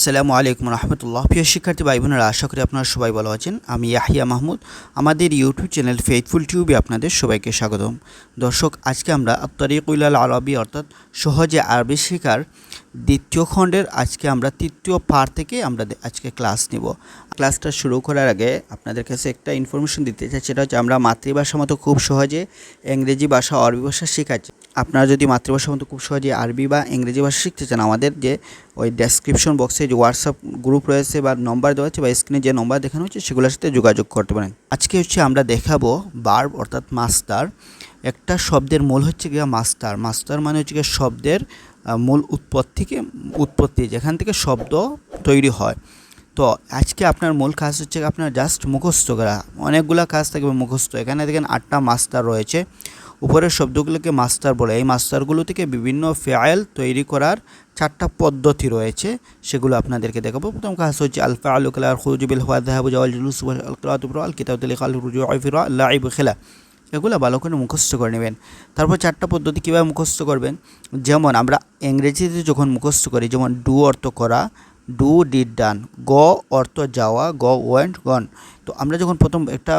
আসসালামু আলাইকুম রহমতুল্লাহ। প্রিয় শিক্ষার্থী ভাই বোনেরা আশা করি আপনারা সবাই ভালো আছেন। আমি ইয়াহিয়া মাহমুদ। আমাদের ইউটিউব চ্যানেল ফেথফুল টিউবে আপনাদের সবাইকে স্বাগতম। দর্শক, আজকে আমরা তরিকুল আল আরবি অর্থাৎ সহজে আরবি শেখার দ্বিতীয় খণ্ডের আজকে আমরা তৃতীয় পার থেকে আমরা আজকে ক্লাস নেব। ক্লাসটা শুরু করার আগে আপনাদের কাছে একটা ইনফরমেশন দিতে চাই, সেটা হচ্ছে আমরা মাতৃভাষা মতো খুব সহজে ইংরেজি ভাষা, আরবি ভাষা শেখাচ্ছি। আপনারা যদি মাতৃভাষা মতো খুব সহজে আরবি বা ইংরেজি ভাষা শিখতে চান, আমাদের যে ওই ডেসক্রিপশন বক্সে যে হোয়াটসঅ্যাপ গ্রুপ রয়েছে বা নম্বর দেওয়া আছে, বা স্ক্রিনে যে নম্বর দেখানো হচ্ছে, সেগুলোর সাথে যোগাযোগ করতে পারেন। আজকে হচ্ছে আমরা দেখাবো বার্ব অর্থাৎ মাস্টার একটা শব্দের মূল হচ্ছে গিয়ে মাস্টার মাস্টার মানে হচ্ছে গিয়ে শব্দের মূল উৎপত্তিকে উৎপত্তি, যেখান থেকে শব্দ তৈরি হয়। তো আজকে আপনার মূল কাজ হচ্ছে আপনার জাস্ট মুখস্থ করা। অনেকগুলো কাজ থাকবে মুখস্থ। এখানে দেখেন আটটা মাস্টার রয়েছে। উপরের শব্দগুলোকে মাস্টার বলে। এই মাস্টারগুলো থেকে বিভিন্ন ফেয়াল তৈরি করার চারটা পদ্ধতি রয়েছে, সেগুলো আপনাদেরকে দেখাবো। প্রথম কাজ হচ্ছে আলফা আলু খুজুবিল খাল আইফিরা লাইব খেলা। এগুলো ভালো করে মুখস্থ করে নেবেন। তারপর চারটা পদ্ধতি কীভাবে মুখস্থ করবেন? যেমন আমরা ইংরেজিতে যখন মুখস্থ করি, যেমন ডু অর্থ করা, ডু ডিড ডান, গ অর্থ যাওয়া, গ ওয়েন্ট গন। তো আমরা যখন প্রথম একটা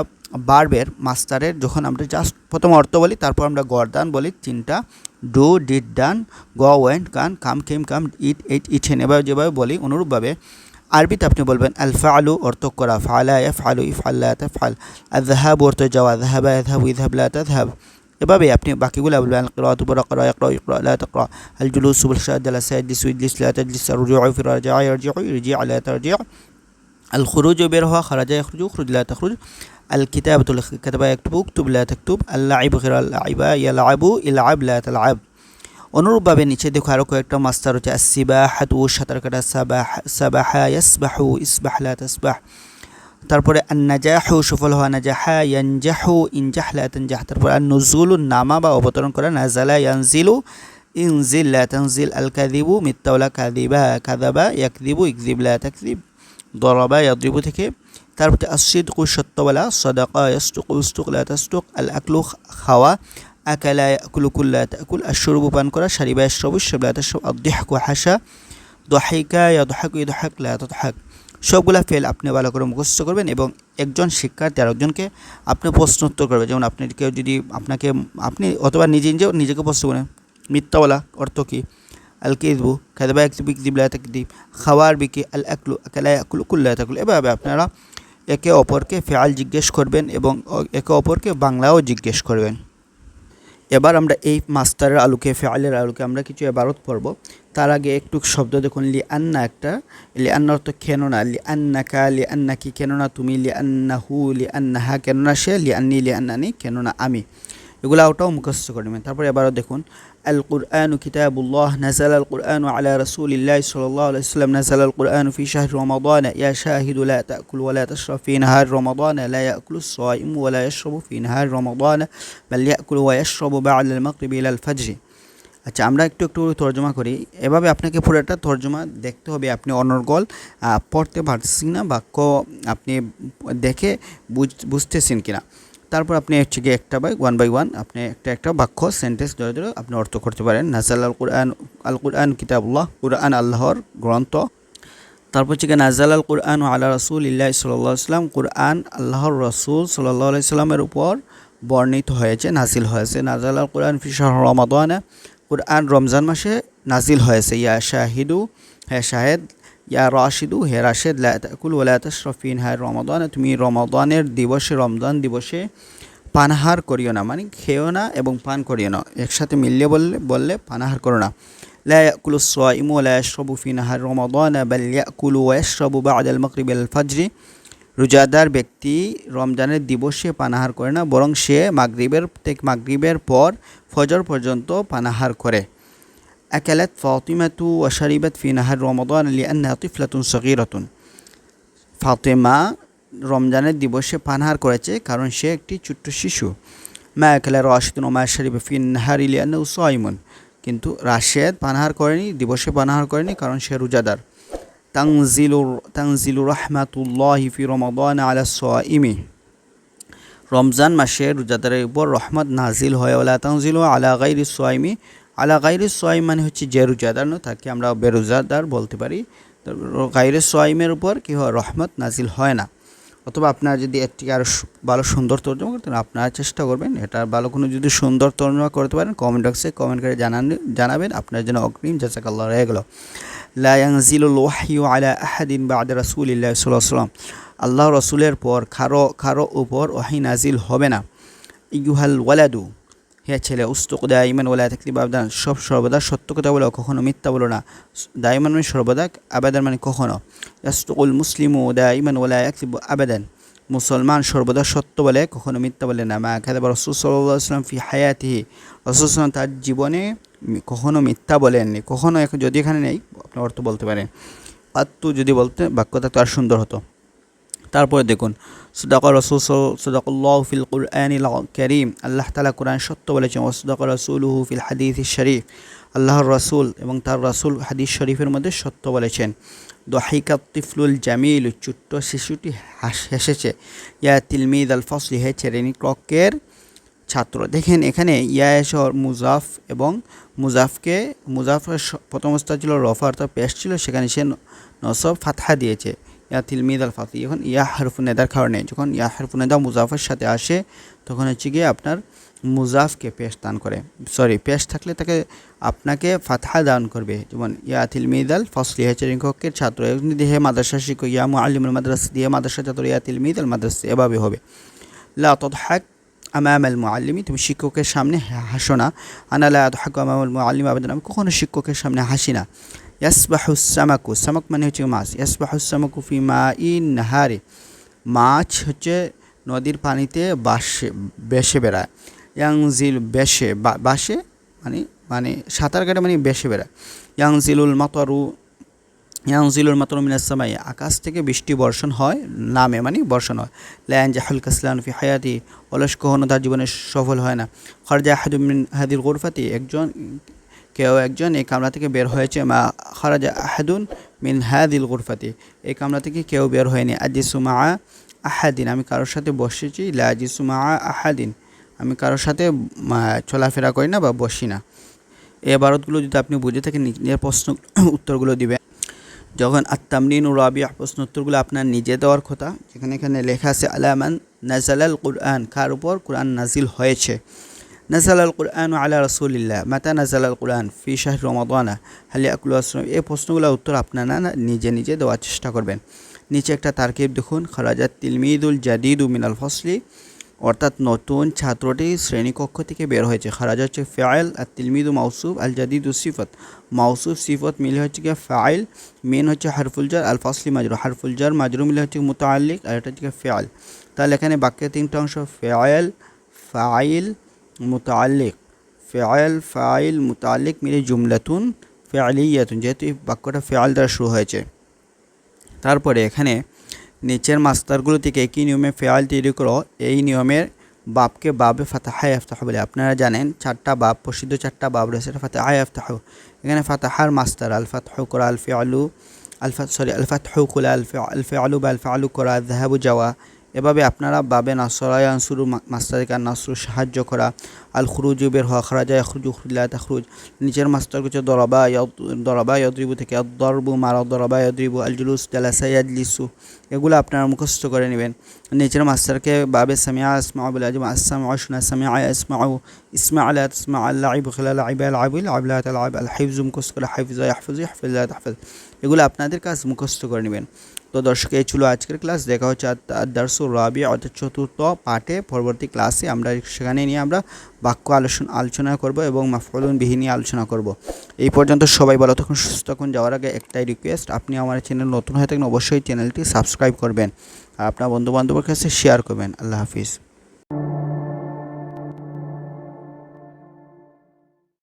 বার্বের মাস্টারের যখন আমরা জাস্ট প্রথম অর্থ বলি, তারপর আমরা গরদান বলি তিনটা do, did, done, go, went, gone, come came come, eat, ate eaten এভাবে যেভাবে বলি, অনুরূপভাবে আরবিতে আপনি বলবেন আলফা আলু অর্থ করা, ফালা ফালু ইফাল্লাতে ফাল আজহাব অর্থ যাওয়া জাহাবা ইহাব ইহাবলাতে জাহাব এভাবে আপনি বাকিগুলো বলবেন, আল আল আলা খুরুজ বের হওয়া খারাজ ইখরুজু খুরুজ, লা তাখরুজ। الكتابة كتب يكتب اكتب لا تكتب اللعب غير اللعب يلعب العب لا تلعب অনুরূপভাবে নিচে দেখো আরও কয়েকটা মাস্টার হচ্ছে আসিবাহাতু সাঁতার কাটা সাবাহ সাবাহা ইয়াসবাহু ইসবাহ লা তাসবাহ তারপরে আন্নাজাহু সফল হওয়া নাজাহা ইয়ানজাহু ইনজাহ লা তানজাহ তারপরে আর নজুলু নামা বা অবতরণ করা নাজালা ইয়ানজিলু ইনজিল লা তানজিল আল কাদিবু মিত্তাওলা কাদিবা কাদাবা ইয়াকদিবু ইকদিব লা তাকদিব দরবা ইয়াদ্রিবু থেকে তারপরে আসিদকু সত্যবলা সদাকা ইস্তুক লা তাসতুক আল আকলু খাওয়া, আকালা ইয়াকুলু কুল্লা তাকুল পান করা শাবলা তাশরব আদ্দিহকু হাসা দহাইকা ইয়াদহাকু ইয়াদহাক লা তাদহাক। সবগুলা ফেল আপনি ভালো করে মুখস্থ করবেন এবং একজন শিক্ষার্থী আর একজনকে আপনি প্রশ্ন উত্তর করবেন। যেমন আপনি কেউ যদি আপনাকে, আপনি অথবা নিজে নিজেও নিজেকে প্রশ্ন করেন, মিথ্যাওয়ালা অর্থ কী? আল কিদবু খাদবা ইকদিব লা খাওয়ার বিকি আল আকলু আকালা ইয়াকুলু, কুল্লা তাকুল। এভাবে আপনারা একে অপরকে ফেয়াল জিজ্ঞেস করবেন এবং একে অপরকে বাংলাও জিজ্ঞেস করবেন। এবার আমরা এই মাস্টারের আলুকে ফেয়ালের আলুকে আমরা কিছু এবারত পড়ব। তার আগে একটু শব্দ দেখুন লি আন্না একটা লি আন্না অর্থ কেন না লি আন্নাকা লি আন্না কি কেন না তুমি লি আন্না হু লি আন্নাহা কেন না সে লি আন্নি লি আন্নানি কেন না আমি। এগুলো ওটাও মুখস্থ করে নেবেন। তারপরে এবারও দেখুন আল কুরআন কিতাবুল্লাহ নাজাল আল কুরআন আলা রসুলিল্লাহ সাল্লাল্লাহু আলাইহি ওয়াসাল্লাম নাজাল আল কুরআন ফি শাহর রমাদান ইয়া শাহিদু লা তাকুল ওয়া লা তাশরাব ফি নাহার রমাদান লা ইয়াকুলু الصائم ولا يشرب في نهار رمضان بل يأكل ويشرب بعد المغرب إلى الفجر আচ্ছা আমরা একটু একটু তর্জমা করি এভাবে আপনাকে পুরোটা তর্জমা দেখতে হবে আপনি অনর্গল আহ, পড়তে পারছেন না বাক্য আপনি দেখে বুঝ- বুঝতেছেন কিনা তারপর আপনি হচ্ছে গিয়ে একটা বাই ওয়ান বাই ওয়ান আপনি একটা একটা বাক্য সেন্টেন্স ধরে ধরে আপনি অর্থ করতে পারেন। নাজাল আল কুরআন আল কুরআন কিতাবুল্লাহ, কুরআন আল্লাহর গ্রন্থ। তারপর হচ্ছে নাজাল আল কুরআন আল্লাহ রসুল ইল্লাহ সাল্লাহ সাল্লাম, কুরআন আল্লাহর রসুল সাল্লাহ সাল্লামের উপর বর্ণিত হয়েছে, নাজিল হয়েছে। নাজাল আল কুরআন ফিশাহ রমাদান, কুরআন রমজান মাসে নাজিল হয়েছে। ইয়া শাহিদু, হে শাহেদ ইয়া রাশিদু হে রাশেদ লা তাকুল ওলা তশরফিন হ্যাঁ রমাদান তুমি রমাদানের দিবসে রমজান দিবসে পানাহার করিও না মানে খেও না এবং পান করিও না একসাথে মিললে বললে বললে পানাহার করো না لا يأكل الصائم ولا يشرب في نهار رمضان بل يأكل ويشرب بعد المغرب إلى الفجر রোজাদার ব্যক্তি রমজানের দিবসে পানাহার করে না বরং সে মাগরিবের থেকে মাগরিবের পর ফজর পর্যন্ত পানাহার করে أكلت فاطمة وشربت في نهار رمضان لأنها طفلة صغيرة ফাতেমা রমজানের দিবসে পানাহার করেছে কারণ সে একটি ছোট্ট শিশু মা একালা রাশিদুন ওমা শরীফ ফিন নাহার ইলিয়ান সাইমন কিন্তু রাশেদ পানাহার করেনি দিবসে পানাহার করেনি কারণ সে রোজাদার তাংজিলুর তাংজিলুর রহমাতুল্লাহি ফি রমাদান আলা সাইমি রমজান মাসে রোজাদারের উপর রহমত নাজিল হয় ওলা তাংজিল আলা গাইরি সোয়াইমি আলা গাইরি সোয়াইম মানে হচ্ছে যে রোজাদার নয় তাকে আমরা বেরোজাদার বলতে পারি। গাইরে সোয়াইমের উপর কী হয়? রহমত নাজিল হয় না। অথবা আপনার যদি এটিকে আরও ভালো সুন্দর তর্জমা করতেন আপনারা চেষ্টা করবেন এটা ভালো কোনো যদি সুন্দর তর্জমা করতে পারেন কমেন্ট বক্সে কমেন্ট করে জানান, জানাবেন, আপনার জন্য অগ্রিম জাজাকাল্লাহ রয়ে গেল। লা ইয়ানজিলুল ওয়াহয়ু আলা আহাদিন বা'দা রাসূলিল্লাহ আলাইহি ওয়াসাল্লাম। আল্লাহ রসুলের পর খারো খারো উপর ওয়াহি নাজিল হবে না। ইউহাল ওয়ালাদু। হে ছেলে, উস্তুক দাইমান ওলা থাকলি আবদান। সব সর্বদা সত্য কথা বলো, কখনো মিথ্যা বলো না। দাইমান মানে সর্বদা, আবাদান মানে কখনো। ইয়াস্তুকুল মুসলিমু দাইমান ওলা ইয়াকলিবু আবাদান। মুসলমান সর্বদা সত্য বলে, কখনো মিথ্যা বলে না। মা খাদাবা রসুল সাল্লাহ আসলাম ফি হায়াতিহি। রসুল তার জীবনে কখনো মিথ্যা বলেননি। কখনো যদি এখানে নেই আপনি অর্থ বলতে পারেন আত্মু যদি বলতে, বাক্যটা তো আর সুন্দর হতো। তারপরে দেখুন, সুদাক রসুল সুদাকুল্লাহ ফিল কুরআন করিম, আল্লাহ তালা কোরআন সত্য বলেছেন ওসুদাক রসুলহু ফিল হাদিস শরীফ আল্লাহর রসুল এবং তার রসুল হাদিস শরীফের মধ্যে সত্য বলেছেন। দোহাইকা তিফলুল জামিল ছোট্ট শিশুটি হাস- হেসেছে। ইয়া তিলমিদ আল ফসলি হে শ্রেণি কক্ষের ছাত্র। দেখেন এখানে ইয়াশর মুজাফ এবং মুজাফকে, মুজাফের প্রথম অবস্থা ছিল রফা, অর্থাৎ পেশ ছিল, সেখানে সে নসব ফাতহা দিয়েছে। ইয়া তিলমিদ আল ফাতি এখন ইয়া হারফুনেদার কারণে যখন ইয়া হারফুনেদা মুজাফের সাথে আসে, তখন হচ্ছে গিয়ে আপনার মুজাফকে পেশ দান করে। সরি পেশ থাকলে তাকে আপনাকে ফাতহা দান করবে। যেমন, ইয়া তিলমিদ আল ফসলি, হচ্ছে রিঙ্ককের ছাত্র যদি মাদ্রাসা শিক্ষক ইয়া মুআল্লিমুল মাদ্রাসা দিয়ে মাদ্রাসা ছাত্র, ইয়া তিলমিদ আল মাদ্রাসা, এভাবে হবে। লা আমাম আল মুআল্লিমি, তুমি শিক্ষকের সামনে হাসো না। আনালা লা আদহাকু আমাম আল মুআল্লিম আবেদন, আমি কখনো শিক্ষকের সামনে হাসি না। ইয়াসবাহু সামাকু মানে হচ্ছে মাছ. ইয়াসবাহু সামাকু ফি মা নাহারে মাছ হচ্ছে নদীর পানিতে বাসে, বেসে বেড়ায়। ইয়াংজিল বেসে বাসে মানে মানে সাঁতার কাটে মানে বেসে বেড়ায়। ইয়াংজিলুল মাতরু ইয়াংজিলুল মাতরু মিনাস সামাই। আকাশ থেকে বৃষ্টি বর্ষণ হয়, নামে মানে বর্ষণ হয়। ল্যান জাহুল কাসলান ফি হায়াতি, অলস কখনো তার জীবনে সফল হয় না। খরজা হাদুমিন হাদির গোরফাতি, একজন কেউ একজন এই কামরা থেকে বের হয়েছে, মা খরাজা আহাদুন মিন হাদিল গুরফাতি। এই কামরা থেকে কেউ বের হয়নি। আজিসু মা আহাদিন, আমি কারোর সাথে বসেছি লা আজিসু মা আহাদিন। আমি কারোর সাথে চলাফেরা করি না বা বসি না। এই বারতগুলো যদি আপনি বুঝে থাকেন নিজের প্রশ্ন উত্তরগুলো দিবেন। যখন আত্মামরিন ও রাবিয়া প্রশ্ন উত্তরগুলো আপনার নিজে দেওয়ার কথা, যেখানে এখানে লেখা আছে, আলামান নাজালাল কুরআন, কার উপর কোরআন নাজিল হয়েছে। নাজালাল কুরআন আলা রসুলিল্লাহ মাতা নাজালাল কুরআন ফি শাহ রমাদানা হালি আকুল আসলাম এই প্রশ্নগুলোর উত্তর আপনারা নিজে নিজে দেওয়ার চেষ্টা করবেন। নিচে একটা তারকিব দেখুন। খরাজাত তিলমিদুল জাদিদু মিনাল ফসলি। অর্থাৎ নতুন ছাত্রটি শ্রেণীকক্ষ থেকে বের হয়েছে। খারাজা হচ্ছে ফাইল, আর তিলমিদু মাউসুফ, আল জাদিদু সিফত। মাউসুফ সিফত মিলে হচ্ছে গিয়ে ফাইল, মেন হচ্ছে হারফুলজার আল ফাসলি মাজরু। হারফুলজার মাজরু মিলে হচ্ছে মুতাল্লিক আর এটা হচ্ছে ফেয়াল তাহলে এখানে বাক্যের তিনটা অংশ ফেয়াল ফাইল মুতাল্লিক ফেয়াল ফাইল মুতাল্লিক মিলে জুমলাতুন ফেয়ালিয়াতুন যেহেতু এই বাক্যটা ফেয়াল দ্বারা শুরু হয়েছে। তারপরে এখানে নিচের মাস্টারগুলো থেকে একই নিয়মে ফেয়াল তৈরি করো? এই নিয়মের বাপকে বাবে ফাতাহায় আফতাহ বলে। আপনারা জানেন, চারটা বাপ, প্রসিদ্ধ চারটা বাপ রয়েছে, এটা ফাতাহায় আফতাহ এখানে ফাতাহার মাস্টার আল ফাতহ করা আল ফেয়ালু আলফাত সরি আল ফাতহ কুলা আল ফে আল বা আল ফেয়ালু করা জাহাবু যাওয়া এভাবে আপনারা বাবে নাসরায় আনসুরু মাস্টারকে আর নাসরু সাহায্য করা আল খুরুজু বের হওয়া, খরাজা খুরুজু খুরুল্লাহ তাখরুজ। নিচের মাস্টার কিছু দরবা দরবা ইয়দ্রিবু থেকে দরবু মারা দরবা ইয়দ্রিবু আল জুলুস জালাসা ইয়াজলিসু, এগুলো আপনারা মুখস্থ করে নেবেন। নিচের মাস্টারকে বাবে সামিয়া আসমা বলে আজম আসাম অশনা সামিয়া আসমাউ, ইসমা আলা তসমা আল্লাহ আইব খেলাল আইব আল আবিল আবলা তাল আইব আল হাইফজ মুখস্থ করে হাইফজ হাফিজ হাফিজ এগুলো আপনাদের কাজ মুখস্থ করে নেবেন তো দর্শক, এই ছিল আজকের ক্লাস। দেখা হচ্ছে দার্সুর রাবি অর্থাৎ চতুর্থ পাঠে। পরবর্তী ক্লাসে আমরা সেখানে নিয়ে আমরা বাক্য আলোচনা আলোচনা করব এবং মাফলুন বিহি নিয়ে আলোচনা করব। এই পর্যন্ত সবাই ভালো তখন সুস্থ তখন যাওয়ার আগে একটাই রিকোয়েস্ট আপনি আমার চ্যানেল নতুন হয়ে থাকেন অবশ্যই চ্যানেলটি সাবস্ক্রাইব করবেন। আর আপনার বন্ধুবান্ধবের কাছে শেয়ার করবেন। আল্লাহ হাফিজ।